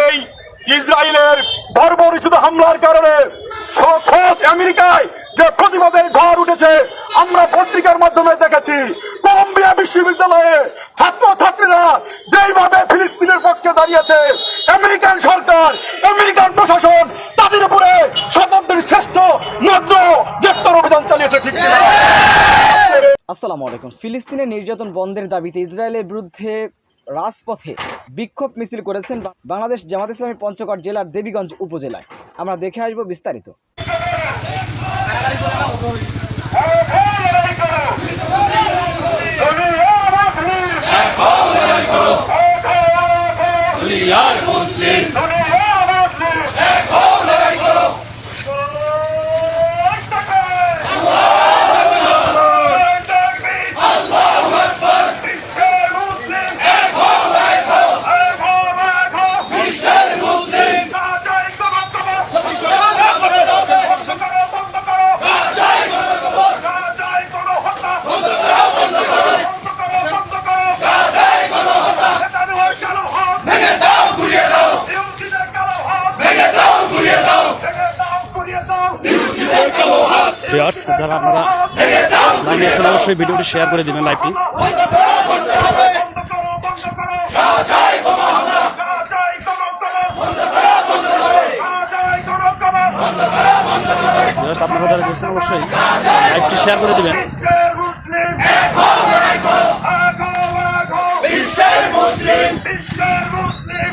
এই ইসরায়েলের বর্বরিচিত হামলার কারণে সখত আমেরিকায় যে প্রতিবাদের ঝড় উঠেছে, আমরা পত্রিকার মাধ্যমে দেখেছি, কলম্বিয়া বিশ্ববিদ্যালয়ে ছাত্র ছাত্রীরা যেইভাবে ফিলিস্তিনের পক্ষে দাঁড়িয়েছে, আমেরিকান সরকার, আমেরিকান প্রশাসন, তাদের উপরে শতাব্দীর শ্রেষ্ঠ নগ্ন গ্রেপ্তার অভিযান চালিয়েছে, ঠিক? আসসালামু আলাইকুম। ফিলিস্তিনের নির্যাতন বন্ধের দাবিতে ইসরায়েলের বিরুদ্ধে রাজপথে বিক্ষোভ মিছিল করেছেন বাংলাদেশ জামাত ইসলামী পঞ্চগড় জেলার দেবীগঞ্জ উপজেলায়। আমরা দেখে আসব বিস্তারিত। ভিউয়ার্স যারা আপনারা লাইনে আছেন, অবশ্যই ভিডিওটি শেয়ার করে দিবেন লাইভটি আপনারা যারা দেখছেন, অবশ্যই লাইভটি শেয়ার করে দিবেন। মুসলিম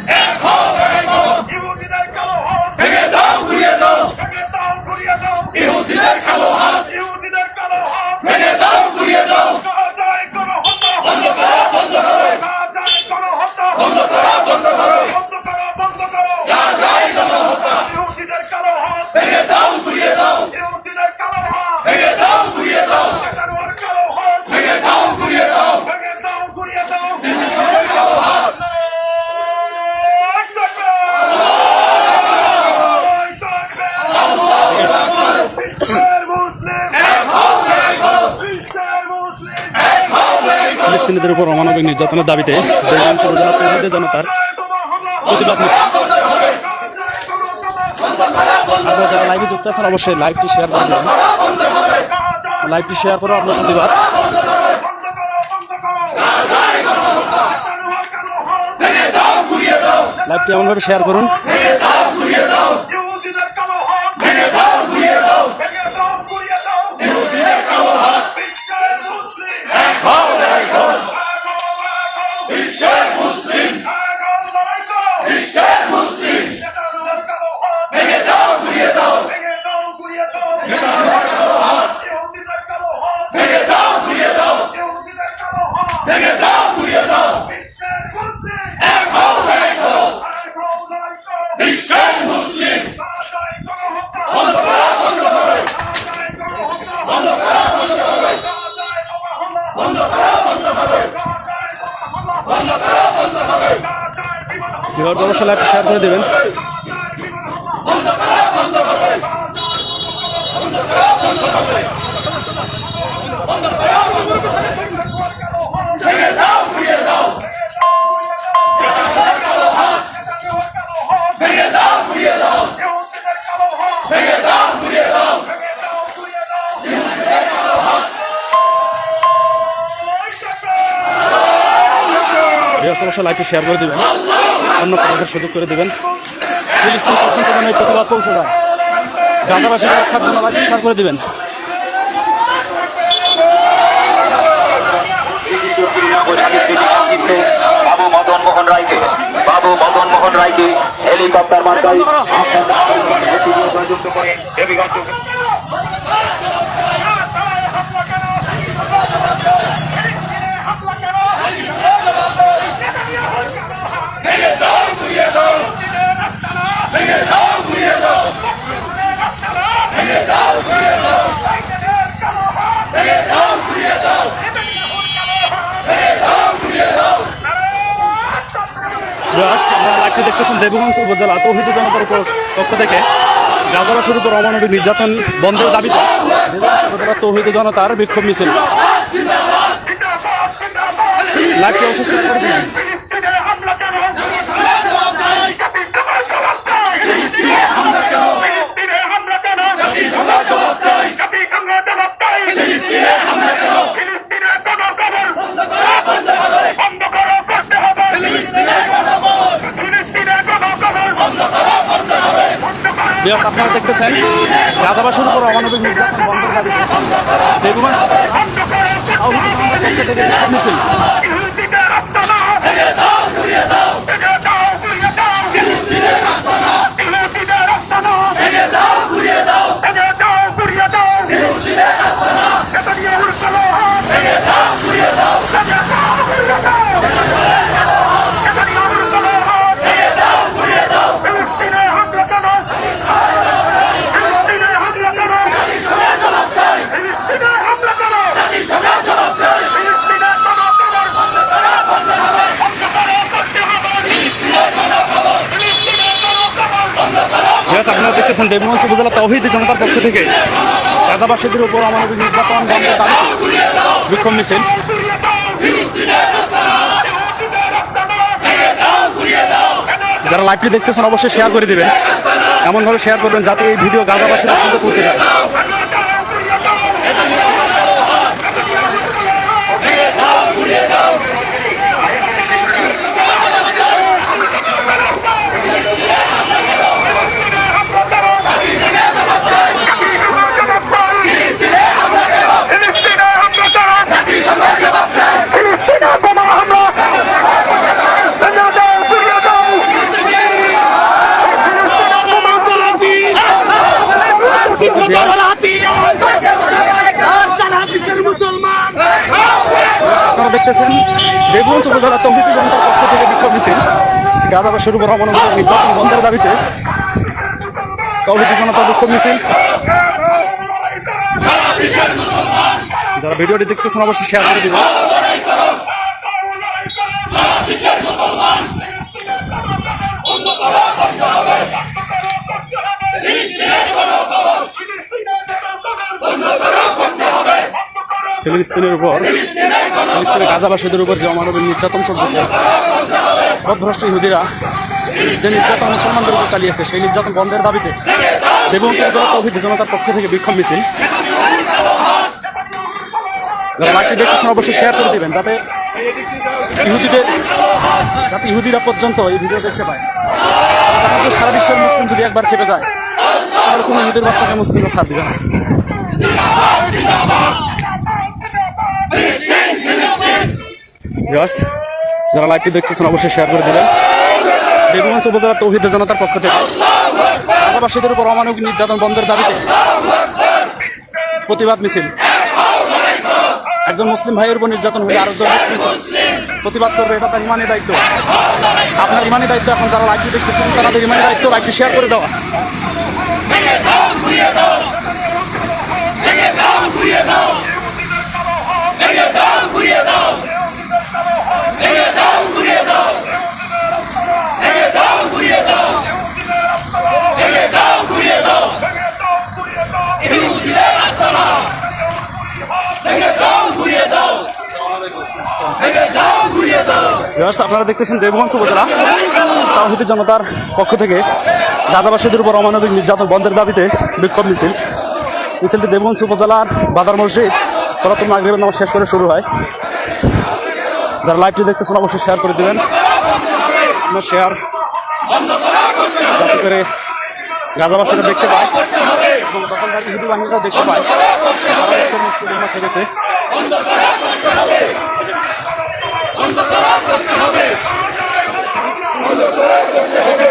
ইহুদিদের কালো হাত ভেঙে দাও ঘুরিয়ে দাও ভেঙে দাও ঘুরিয়ে দাও ইহুদিদের কালো হাত। ইহুদিদের কালো হাত। ভেঙে দাও ঘুরিয়ে দাও গাজায় কোনো হত্যা বন্ধ করো বন্ধ করো গাজায় কোনো হত্যা বন্ধ করো বন্ধ করো বন্ধ করো বন্ধ করো গাজায় কোনো হত্যা ইহুদিদের কালো হাত ভেঙে দাও ঘুরিয়ে দাও ইহুদিদের কালো হাত ভেঙে দাও ঘুরিয়ে দাও একানোর কালো হাত ভেঙে দাও ঘুরিয়ে দাও ভেঙে দাও ঘুরিয়ে দাও ইহুদিদের কালো হাত ফিলিস্তিনিদের উপর অমানবিক নির্যাতনের দাবিতে জনতার প্রতিবাদ আপনারা যারা লাইভে যুক্ত আছেন, অবশ্যই লাইভটি শেয়ার করে দিবেন। লাইভটি শেয়ার করো আপনার প্রতিবাদ। লাইভটি এমনভাবে শেয়ার করুন ইহুদিদের কালো হাত ভেঙে দাও ঘুরিয়ে দাও ভেঙে দাও ঘুরিয়ে দাও ইহুদিদের কালো হাত বিশ্বের মুসলিম এক হও এক হও বিশ্বের মুসলিম এক হও লড়াই করো বিশ্বের মুসলিম একানোর কালো হাত ভেঙে দাও ঘুরিয়ে দাও ভেঙে দাও ঘুরিয়ে দাও ইহুদিদের কালো হাত ইহুদিদের কালো হাত ভেঙে দাও ঘুরিয়ে দাও ইহুদিদের কালো হাত ভেঙে দাও ঘুরিয়ে দাও বিশ্বের মুসলিম এক হও এক হও এক হও লড়াই করো বিশ্বের মুসলিম গাজায় কোনো হত্যা বন্ধ করো বন্ধ করো গাজায় কোনো হত্যা বন্ধ করো বন্ধ করো গাজায় কোনো হামলা বন্ধ করো বন্ধ করো গাজায় কোনো হামলা বন্ধ করো বন্ধ করো গাজায় বিমান হামলা ভিউয়ার্স অবশ্যই লাইভটি শেয়ার করে দেবেন গাজায় বিমান হামলা বন্ধ করো বন্ধ করো ভেঙে দাও ঘুরিয়ে দাও ভেঙে দাও ঘুরিয়ে দাও ভেঙে দাও ঘুরিয়ে দাও ভেঙে দাও ঘুরিয়ে দাও ভিউয়ার্স অবশ্যই লাইভটি শেয়ার করে দিবেন অন্য কাউকে সুযোগ করে দেবেন ফিলিস্তিন পর্যন্ত যেন এই প্রতিবাদ পৌঁছে যায় গাজাবাসী রক্ষার জন্য শেয়ার করে দিবেন বাবু মদন মোহন রায়কে বাবু মদন মোহন রায়কে হেলিকপ্টার মার্কায় করে আপনারা লাইভটি দেখতেছেন দেবগঞ্জ উপজেলা তৌহিদ জনতার পক্ষ থেকে গাজরা শুরু করে অমানবিক নির্যাতন বন্ধের দাবিতে তৌহিদ জনতার বিক্ষোভ মিছিল। লাইভটি অবশ্যই শেয়ার করে দিন। ফিলিস্তিনে হামলা কেন ফিলিস্তিনে হামলা কেন ফিলিস্তিনে হামলা কেন জাতিসংঘ জবাব চাই জাতিসংঘ জবাব চাই ফিলিস্তিনে হামলা কেন ফিলিস্তিনে কোনো খবর বন্ধ করো বন্ধ করো করতে হবে ফিলিস্তিনে কোনো খবর ফিলিস্তিনে কোনো খবর বন্ধ করো করতে হবে বন্ধ করো বিহার আপনারা দেখতেছেন গাজাবাসীর উপর অমানবিক নির্যাতন বন্ধের বন্ধ করো তাওহিদ জনতার পক্ষ থেকে বিক্ষোভ মিছিল ফিলিস্তিনে আস্তানা ভেঙে দাও ঘুরিয়ে দাও ভেঙে দাও ঘুরিয়ে দাও ফিলিস্তিনে আস্তানা ফিলিস্তিনে আস্তানা ভেঙে দাও ঘুরিয়ে দাও ভেঙে দাও ঘুরিয়ে দাও ফিলিস্তিনে আস্তানা এটা নিয়ে উড়কালো হাত ভেঙে দাও ঘুরিয়ে দাও ভেঙে দাও ঘুরিয়ে দাও এটা নিয়ে উড়কালো হাত ভেঙে দাও ঘুরিয়ে দাও ফিলিস্তিনে হামলা কেন ফিলিস্তিনে হামলা কেন ফিলিস্তিনে হামলা কেন ফিলিস্তিনে কোনো খবর বন্ধ করো বন্ধ হবে বন্ধ করো করতে হবে ফিলিস্তিনে কোনো খবর ফিলিস্তিনে কোনো খবর বন্ধ করো বিহার আপনারা দেখতেছেন দেবগঞ্জ উপজেলা তহিদ জনতার পক্ষ থেকে গাজাবাসীদের উপর আমাদের নির্যাতন বন্ধের দাবিতে বিক্ষোভ মিছিল। যারা লাইভটি দেখতেছেন, অবশ্যই শেয়ার করে দেবেন। এমনভাবে শেয়ার করবেন যাতে এই ভিডিও গাজাবাসীর পৌঁছে যায় ফিলিস্তিনে হামলা করো ফিলিস্তিনে বোমা হামলা ভেঙে দাও ঘুরিয়ে দাও ফিলিস্তিনে বোমা মুসলমান আপনারা দেখতেছেন। দেবগঞ্জ উপজেলা তৌহিদ জনতার পক্ষ থেকে বিক্ষোভ মিছিল। গাজাবাসীর উপর অমানবিক নির্যাতন বন্ধের দাবিতে তৌহিদ জনতা বিক্ষোভ মিছিল। যারা ভিডিওটি দেখতেছেন, অবশ্যই শেয়ার করে দিবেন। ফিলিস্তিনের উপর, ফিলিস্তিনের গাজাবাসীদের উপর যে অমানবিক নির্যাতন চলতেছে পথভ্রষ্ট ইহুদিরা যে নির্যাতন মুসলমানদের উপর চালিয়েছে, সেই নির্যাতন বন্ধের দাবিতে উপজেলা তৌহিদ জনতার পক্ষ থেকে বিক্ষোভ মিছিল। যারা দেখতেছেন, অবশ্যই শেয়ার করে দিবেন, যাতে ইহুদিদের যাতে ইহুদিরা পর্যন্ত এই ভিডিও দেখতে পায়। সারা বিশ্বের মুসলিম যদি একবার খেপে যায়, তাহলে কোনো ইহুদের বাচ্চাকে মুসলিমরা ছাড় দিবে না। Viewers, যারা লাইভটি দেখতেছেন অবশ্যই শেয়ার করে দিবেন। দেবগঞ্জ উপজেলা তৌহিদ জনতার পক্ষ থেকে। আদিবাসীদের উপর অমানবিক নির্যাতন বন্ধের দাবিতে প্রতিবাদ মিছিল। একজন মুসলিম ভাইয়ের উপর নির্যাতন হলে আরেকজন মুসলিম। প্রতিবাদ করবে এটা তার ইমানি দায়িত্ব। আপনার ইমানি দায়িত্ব এখন যারা লাইভটি দেখতেছেন তাদের ইমানি দায়িত্ব লাইভটি শেয়ার করে দেওয়া। Viewers, আপনারা দেখতেছেন দেবগঞ্জ উপজেলা। তাওহিদ জনতার পক্ষ থেকে গাজাবাসীদের উপর অমানবিক নির্যাতন বন্ধের দাবিতে বিক্ষোভ মিছিল। মিছিলটি দেবগঞ্জ উপজেলার বাজার মসজিদ সলাতুল মাগরিবের নামাজ শেষ করে শুরু হয়। যারা লাইভটি দেখতেছেন অবশ্যই শেয়ার করে দিবেন। আপনার শেয়ার যাতে করে গাজাবাসীরা দেখতে পায় এবং দখলদার ইহুদি বাহিনীরাও দেখতে পায়। সারা বিশ্বের মুসলিম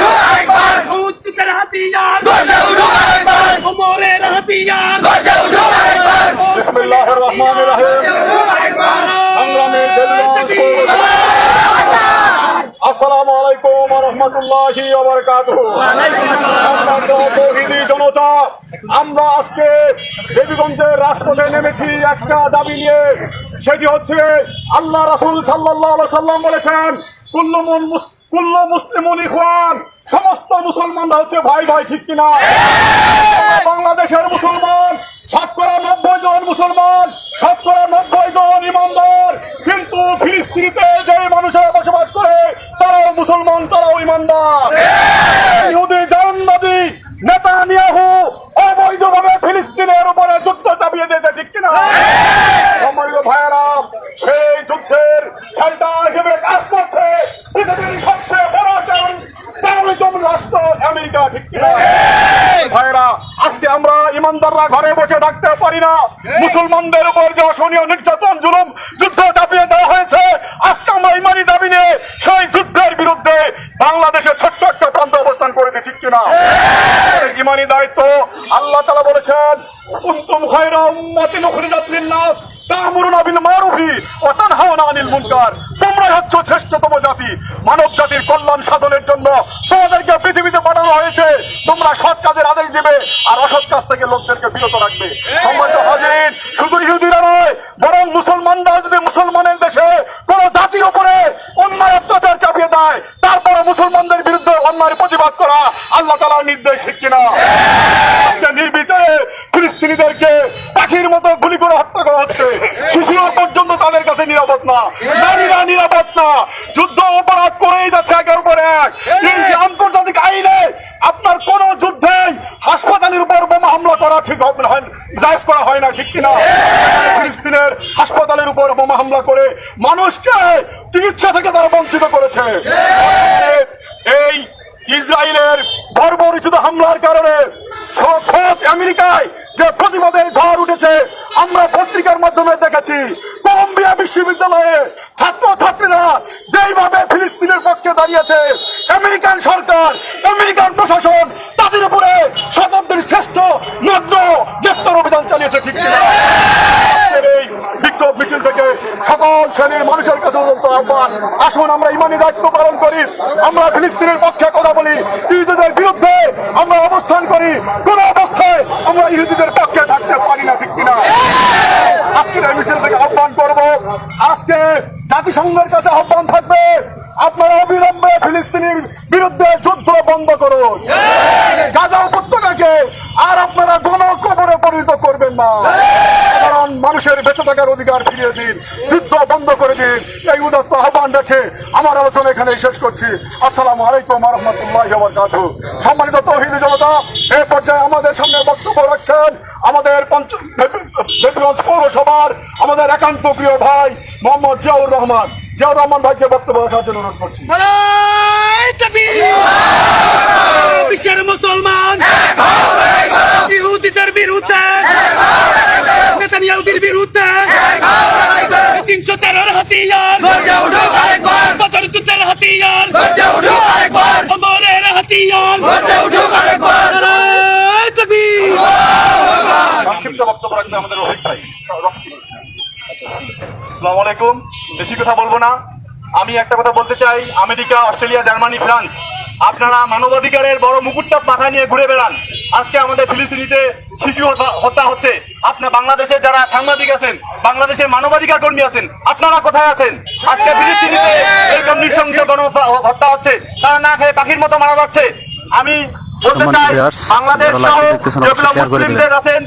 আমরা আজকে দেবীগঞ্জের রাজপথে নেমেছি একটা দাবি নিয়ে। সেটি হচ্ছে, আল্লাহ রাসূল আলাইহি সাল্লাম বলেছেন, কুল্লু মুন মুস- কুল্লু মুসলিমুন ইখওয়ান, সমস্ত মুসলমানরা হচ্ছে ভাই ভাই, ঠিক কিনা? বাংলাদেশের মুসলমান, শতকরা নব্বই জন মুসলমান, শতকরা নব্বই জন ইমানদার, কিন্তু ফিলিস্তিনিতে যে মানুষেরা বসবাস মুসলমান তারাও ইমানদার। ইহুদি জাহান্নাদি নেতানিয়াহু অবৈধভাবে ফিলিস্তিনের উপরে যুদ্ধ চাপিয়ে দিয়েছে, ঠিক কিনা? সম্মানিত ভাইয়েরা, সেই যুদ্ধের হিসেবে কাজ করছে পৃথিবীর সবচেয়ে বড় রাষ্ট্র আমেরিকা, ঠিক আজকে আমরা ইমানদাররা ঘরে বসে থাকতে পারি না। মুসলমানদের উপর যে অসহনীয় নির্যাতন জুলুম যুদ্ধ চাপিয়ে দেওয়া হয়েছে আজকে আমরা ইমানি দাবি নিয়ে সেই যুদ্ধের বিরুদ্ধে বাংলাদেশের ছোট্ট একটা প্রান্ত অবস্থান করেছে ঠিক কিনা? ইমানি দায়িত্ব আল্লাহ তালা বলেছেন উত্তম খায়রা উম্মাতিন উখরিজাত লিন-নাস তা'মুরুনা বিল মারুফি ওয়া তানহাউনা আনিল মুনকার। তোমরাই হচ্ছ শ্রেষ্ঠতম জাতি। মানব জাতির কল্যাণ সাধনের জন্য তোমাদেরকে পৃথিবীতে পাঠানো হয়েছে। তোমরা সৎ কাজের আদেশ দিবে আর অসৎ কাজ থেকে লোকদেরকে বিরত রাখবে সম্মানিত হাজির শুধু ইহুদিরা নয় বরং মুসলমানরা যদি মুসলমানের দেশে কোন জাতির উপরে অন্যায় অত্যাচার চাপিয়ে দেয় তারপরে মুসলমানদের বিরুদ্ধে অন্যায় প্রতিবাদ করা আল্লাহ তালার নির্দেশ, ঠিক কিনা? নির্বিচারে ফিলিস্তিনিদেরকে পাখির মতো গুলি করে হত্যা করা হচ্ছে। শিশুরা পর্যন্ত তাদের কাছে নিরাপদ না। নারীরা নিরাপদ না। যুদ্ধ অপরাধ করেই যাচ্ছে একের উপর এক। এই আন্তর্জাতিক আইনে আপনার কোন যুদ্ধেই হাসপাতালের উপর বোমা হামলা করা ঠিক না করা হয় না, ঠিক কিনা? ফিলিস্তিনের হাসপাতালের উপর বোমা হামলা করে মানুষকে চিকিৎসা থেকে তারা বঞ্চিত করেছে। এই ইসরায়েলের বর্বরিচিত হামলার কারণে খোদ আমেরিকায় যে প্রতিবাদের ঝড় উঠেছে, আমরা পত্রিকার মাধ্যমে দেখেছি, কলম্বিয়া বিশ্ববিদ্যালয়ে ছাত্র ছাত্রীরা যেইভাবে ফিলিস্তিনের পক্ষে দাঁড়িয়েছে, আমেরিকান সরকার, আমেরিকান প্রশাসন তাদের উপরে শতাব্দীর শ্রেষ্ঠ নগ্ন গ্রেপ্তার অভিযান চালিয়েছে, ঠিক বিক্ষোভ মিছিল থেকে সকল শ্রেণির মানুষের কাছে আহ্বান। আসুন, আমরা ইমানি দায়িত্ব পালন করি। আমরা ফিলিস্তিনের পক্ষে কথা বলি ইহুদিদের বিরুদ্ধে আমরা অবস্থান করি কোন অবস্থায় আমরা ইহুদিদের পক্ষে থাকতে পারি না ঠিক কিনা আজকের এই মিছিল থেকে আহ্বান করব আজকে জাতিসংঘের কাছে আহ্বান থাকবে আপনারা অবিলম্বে ফিলিস্তিনির বিরুদ্ধে যুদ্ধ বন্ধ করুন গাজা উপত্যকাকে আর আপনারা গণ কবরে পরিণত করবেন না কারণ মানুষের বেঁচে থাকার অধিকার ফিরিয়ে দিন যুদ্ধ বন্ধ করে দিন। এই উদাত্ত আহ্বান রেখে আমার আলোচনা এখানে শেষ করছি। আসসালামু আলাইকুম রহমতুল্লাহ সম্মানিত তহিদ জনতা, এ পর্যায়ে আমাদের সামনে বক্তব্য রাখছেন আমাদের পঞ্চগঞ্জ পৌরসভার আমাদের একান্ত প্রিয় ভাই মোহাম্মদ জিয়াউর রহমান। জিয়াউর রহমান ভাইকে বক্তব্য রাখার জন্য অনুরোধ করছি! বিশ্বের মুসলমান। ইহুদিদের বিরুদ্ধে, নেতানিয়াহুদের বিরুদ্ধে, তিনশো তেরোর হাতিয়ার যুদ্ধের হাতিয়ার অমরের হাতিয়ার! সংক্ষিপ্ত বক্তব্য রাখবে আমাদের রফিক ভাই আসসালামু আলাইকুম, বেশি কথা বলব না। আমি একটা কথা বলতে চাই আমেরিকা অস্ট্রেলিয়া জার্মানি ফ্রান্স। আপনারা মানবাধিকারের বড় মুকুটটা মাথায় নিয়ে ঘুরে বেড়ান। আজকে আমাদের ফিলিস্তিনিতে শিশু হত্যা- হচ্ছে। আপনার বাংলাদেশের যারা সাংবাদিক আছেন বাংলাদেশের মানবাধিকার কর্মী আছেন আপনারা কোথায় আছেন? আজকে ফিলিস্তিনিতে এরকম নৃশংস গণ হত্যা হচ্ছে। তারা না খেয়ে পাখির মতো মারা যাচ্ছে। আমি বলতে চাই বাংলাদেশ সহ যেগুলো। মুসলিমদের আছেন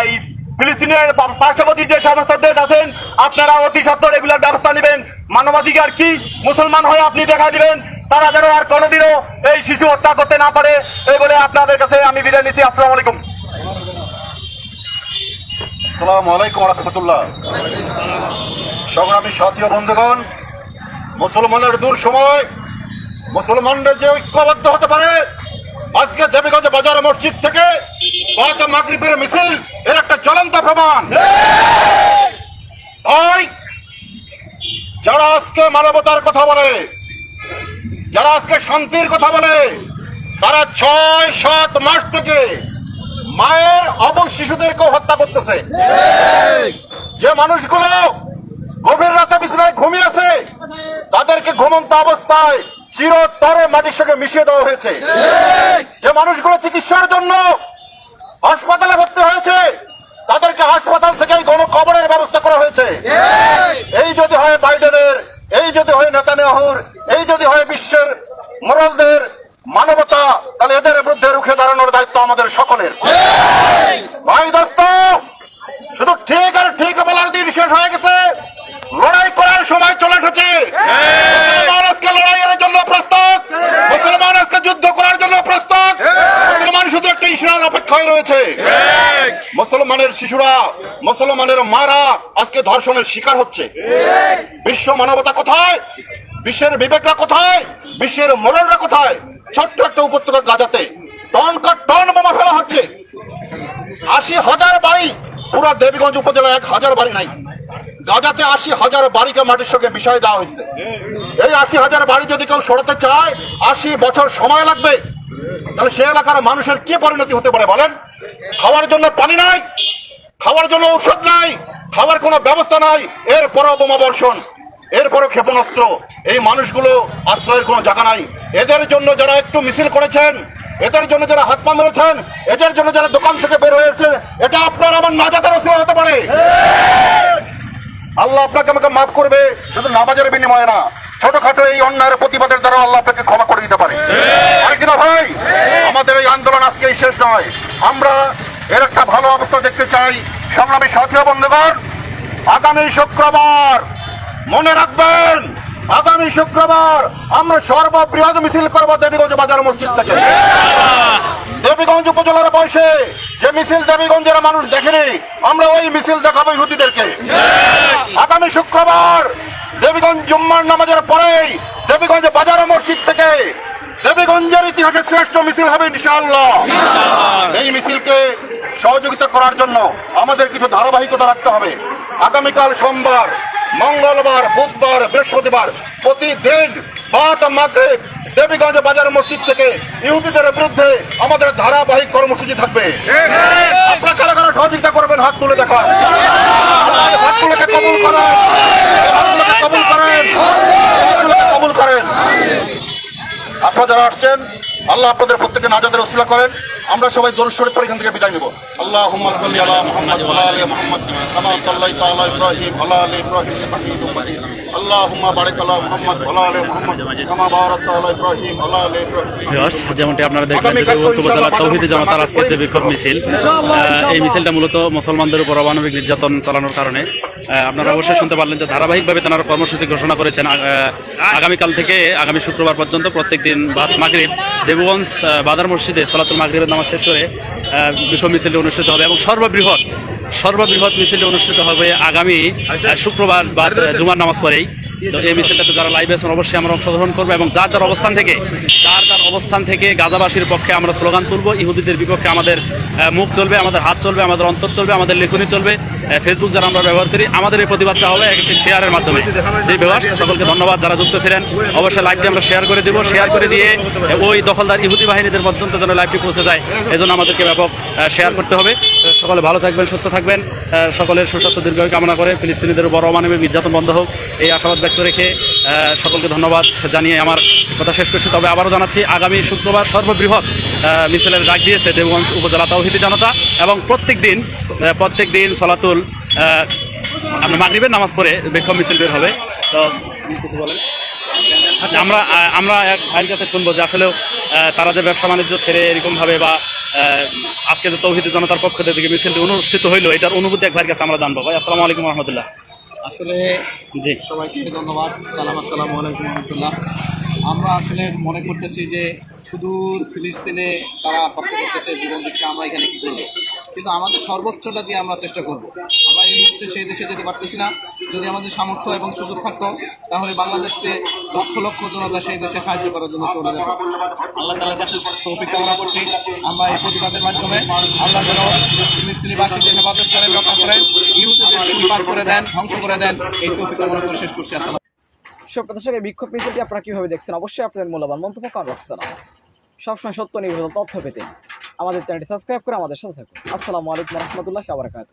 এই ফিলিস্তিনের পার্শ্ববর্তী যে সমস্ত দেশ আছেন আপনারা অতি সত্তর এগুলোর ব্যবস্থা নেবেন। মানবাধিকার কি? মুসলমান হয়ে আপনি দেখা দিবেন তারা যেন আর কোনোদিনও এই শিশু হত্যা করতে না পারে এই বলে আপনাদের কাছে আমি বিদায় নিচ্ছি। আসসালামু আলাইকুম। আসসালামু আলাইকুম রহমতুল্লাহ। সংগ্রামী সাথী বন্ধুগণ মুসলমানের দূর সময় মুসলমানদের যে ঐক্যবদ্ধ হতে পারে আজকে দেবীগঞ্জ বাজার মসজিদ থেকে গত মাগরিবের মিছিল এর একটা জ্বলন্ত প্রমাণ। তাই যারা আজকে মানবতার কথা বলে, যারা আজকে শান্তির কথা বলে, তারা ছয় সাত মাস থেকে মায়ের অবশ শিশুদেরকেও হত্যা করতেছে। যে মানুষগুলো গভীর রাতে বিছানায় ঘুমিয়েছে তাদেরকে ঘুমন্ত অবস্থায় চিরতরে মাটির সঙ্গে মিশিয়ে দেওয়া হয়েছে। যে মানুষগুলো চিকিৎসার জন্য হাসপাতালে ভর্তি হয়েছে তাদেরকে হাসপাতাল থেকে গণ কবরের ব্যবস্থা করা হয়েছে। এই যদি হয় বাইডেনের এই যদি হয় নেতানিয়াহুর এই যদি হয় বিশ্বের মোরালদের মানবতা তাহলে এদের বিরুদ্ধে রুখে দাঁড়ানোর দায়িত্ব আমাদের সকলের। ভাই দোস্ত শুধু ঠিক আর ঠিক বলার দিন শেষ হয়ে গেছে। লড়াই করার সময় চলে এসেছে। মুসলমান আজকে লড়াইয়ের জন্য প্রস্তুত। মুসলমান আজকে যুদ্ধ করার জন্য প্রস্তুত। মুসলমান শুধু একটা অপেক্ষায় রয়েছে। মুসলমানের শিশুরা, মুসলমানের মারা আজকে ধর্ষণের শিকার হচ্ছে। বিশ্ব মানবতা কোথায়? বিশ্বের বিবেকরা কোথায়? বিশ্বের মোরলরা কোথায়? ছোট্ট একটা উপত্যকা গাজাতে টন কার টন বোমা ফেলা হচ্ছে। আশি হাজার বাড়ি, পুরা দেবীগঞ্জ উপজেলায় এক হাজার বাড়ি নাই। গাজাতে আশি হাজার বাড়িকে মাটির সঙ্গে বিষয় দেওয়া হয়েছে। এই আশি হাজার বাড়ি যদি কেউ সরাতে চায়, আশি বছর সময় লাগবে। তাহলে সে এলাকার মানুষের কি পরিণতি হতে পারে বলেন? খাওয়ার জন্য পানি নাই খাওয়ার জন্য ঔষধ নাই খাওয়ার কোনো ব্যবস্থা নাই এরপরও বোমা বর্ষণ এরপরও ক্ষেপণাস্ত্র। এই মানুষগুলো আশ্রয়ের কোনো জায়গা নাই। এদের জন্য যারা একটু মিছিল করেছেন এদের জন্য যারা হাত পা মেরেছেন এদের জন্য যারা দোকান থেকে বের হয়েছে এটা আপনার আমার নাজাতের ওসিলা হতে পারে। আল্লাহ আপনাকে আমাকে মাফ করবে শুধু নামাজের বিনিময়ে না ছোটখাটো এই অন্যায়ের প্রতিবাদের দ্বারা আল্লাহ আপনাকে ক্ষমা করে দিতে পারে। আর কিনা ভাই? আমাদের এই আন্দোলন আজকেই শেষ নয়। আমরা এর একটা ভালো অবস্থা দেখতে চাই। সংগ্রামী সাথী বন্ধুগণ, আগামী শুক্রবার মনে রাখবেন, আগামী শুক্রবার আমরা সর্ববৃহৎ মিছিল করব দেবীগঞ্জ বাজার মসজিদ থেকে। দেবীগঞ্জ উপজেলার বয়সে যে মিছিল দেবীগঞ্জের মানুষ দেখেনি, আমরা ওই মিছিল দেখাবো ইহুদিদেরকে। আগামী শুক্রবার দেবীগঞ্জ জুম্মার নামাজের পরেই দেবীগঞ্জ বাজার মসজিদ থেকে দেবীগঞ্জের ইতিহাসে শ্রেষ্ঠ মিছিল হবে ইনশাআল্লাহ। এই মিছিলকে সহযোগিতা করার জন্য আমাদের কিছু ধারাবাহিকতা রাখতে হবে। আগামীকাল সোমবার মঙ্গলবার বুধবার বৃহস্পতিবার প্রতিদিন বাদ মাগরিব দেবীগঞ্জ বাজার মসজিদ থেকে ইহুদিদের বিরুদ্ধে আমাদের ধারাবাহিক কর্মসূচি থাকবে। আপনারা কারা কারা সহযোগিতা করবেন হাত তুলে দেখান আল্লাহ এই হাতগুলোকে কবুল করেন এই হাতগুলোকে কবুল করেন হাতগুলোকে কবুল করেন আপনারা যারা আসছেন, আল্লাহ আপনাদের প্রত্যেকে নাজাদের ওসিলা করেন। আমরা সবাই দরুদ শরীফ পরে এখান থেকে বিদায় নেব। আল্লাহ মুহাম্মদ আলা ইব্রাহিম যেমনটি আপনারা দেখলেন তৌহিদি জনতার আজকের যে বিক্ষোভ মিছিল এই মিছিলটা মূলত মুসলমানদের উপর অমানবিক নির্যাতন চালানোর কারণে। আপনারা অবশ্যই শুনতে পারলেন যে ধারাবাহিকভাবে তারা কর্মসূচি ঘোষণা করেছেন। আগামীকাল থেকে আগামী শুক্রবার পর্যন্ত প্রত্যেক দিন বাদ মাগরিব দেবগঞ্জ বাদার মসজিদে সালাতুল মাগরিবের নামাজ শেষ করে বিক্ষোভ মিছিলটি অনুষ্ঠিত হবে এবং সর্ববৃহৎ সর্ববৃহৎ মিছিলটি অনুষ্ঠিত হবে আগামী শুক্রবার বা জুমার নামাজ পরেই। তো এই মিছিলটাতে যারা লাইভ আছেন, অবশ্যই আমরা অংশগ্রহণ করব এবং যার যার অবস্থান থেকে, যার যার অবস্থান থেকে গাজাবাসীর পক্ষে আমরা স্লোগান তুলব, ইহুদিদের বিপক্ষে আমাদের মুখ চলবে, আমাদের হাত চলবে, আমাদের অন্তর চলবে, আমাদের লেখনী চলবে। ফেসবুক যারা আমরা ব্যবহার করি, আমাদের এই প্রতিবাদটা হবে একটি শেয়ারের মাধ্যমে। যে ব্যবহার সকলকে ধন্যবাদ যারা যুক্ত ছিলেন। অবশ্যই লাইভটি আমরা শেয়ার করে দিব শেয়ার করে দিয়ে ওই দখলদার ইহুদি বাহিনীদের পর্যন্ত যেন লাইভটি পৌঁছে যায়, এজন্য আমাদেরকে ব্যাপক শেয়ার করতে হবে। সকলে ভালো থাকবেন, সুস্থ থাকবেন। সকলের সুস্বাস্থ্য দীর্ঘায়ু কামনা করে ফিলিস্তিনিদের বড় অমানবিক নির্যাতন বন্ধ হোক, এই আশাবাদ ব্যক্ত রেখে সকলকে ধন্যবাদ জানিয়ে আমার কথা শেষ করছি। তবে আবারও জানাচ্ছি, আগামী শুক্রবার সর্ববৃহৎ মিছিলের ডাক দিয়েছে দেবগঞ্জ উপজেলা তৌহিদি জনতা এবং প্রত্যেক দিন প্রত্যেক দিন সলাতুল আমরা মাগরিবের নামাজ পড়ে বিক্ষোভ মিছিল বের হবে। তো, কিছু বলেন? আমরা আমরা এক ভাইয়ের কাছে শুনব যে আসলে তারা যে ব্যবসা বাণিজ্য ছেড়ে এরকমভাবে বা আজকে যে তৌহিদি জনতার পক্ষ থেকে মিছিলটি অনুষ্ঠিত হইল, এটার অনুভূতি এক ভাইয়ের কাছে আমরা জানব। ভাই, আসসালামু আলাইকুম রহমতুল্লাহ। আসলে জি। সবাইকে ধন্যবাদ। সালাম, আসসালামু আলাইকুম রহমতুল্লাহ। আমরা আসলে মনে করতেছি যে সুদূর ফিলিস্তিনে তারা কষ্ট করতেছে, জীবন দিচ্ছে আমরা এখানে কী করব? কিন্তু আমাদের সর্বোচ্চটা দিয়ে আমরা চেষ্টা করব। আমরা এই মুহূর্তে সেই দেশে যেতে পারতেছি না। যদি আমাদের সামর্থ্য এবং সুযোগ থাকতো, তাহলে বাংলাদেশকে লক্ষ লক্ষ জনতা সেই দেশে সাহায্য করার জন্য চলে যেত। আল্লাহ তালার কাছে তৌফিক কামনা করছি। আমরা এই প্রতিবাদের মাধ্যমে আল্লাহ যেন ফিলিস্তিনিবাসীদের হেফাজত করেন, রক্ষা করেন, ইহুদিদেরকে বিপাদ করে দেন, ধ্বংস করে দেন, এই তৌফিক কামনা করে শেষ করছি। আসসালাম সব প্রদর্শক এই বিক্ষোভ মিছিলটি আপনারা কীভাবে দেখছেন? অবশ্যই আপনাদের মূল্যবান মন্তব্য কমেন্ট বক্সে জানাবেন। সবসময় সত্য নির্ভর তথ্য পেতে আমাদের চ্যানেলটি সাবস্ক্রাইব করে আমাদের সাথে থাকুন। আসসালামু আলাইকুম রহমতুল্লাহ আবরাকাত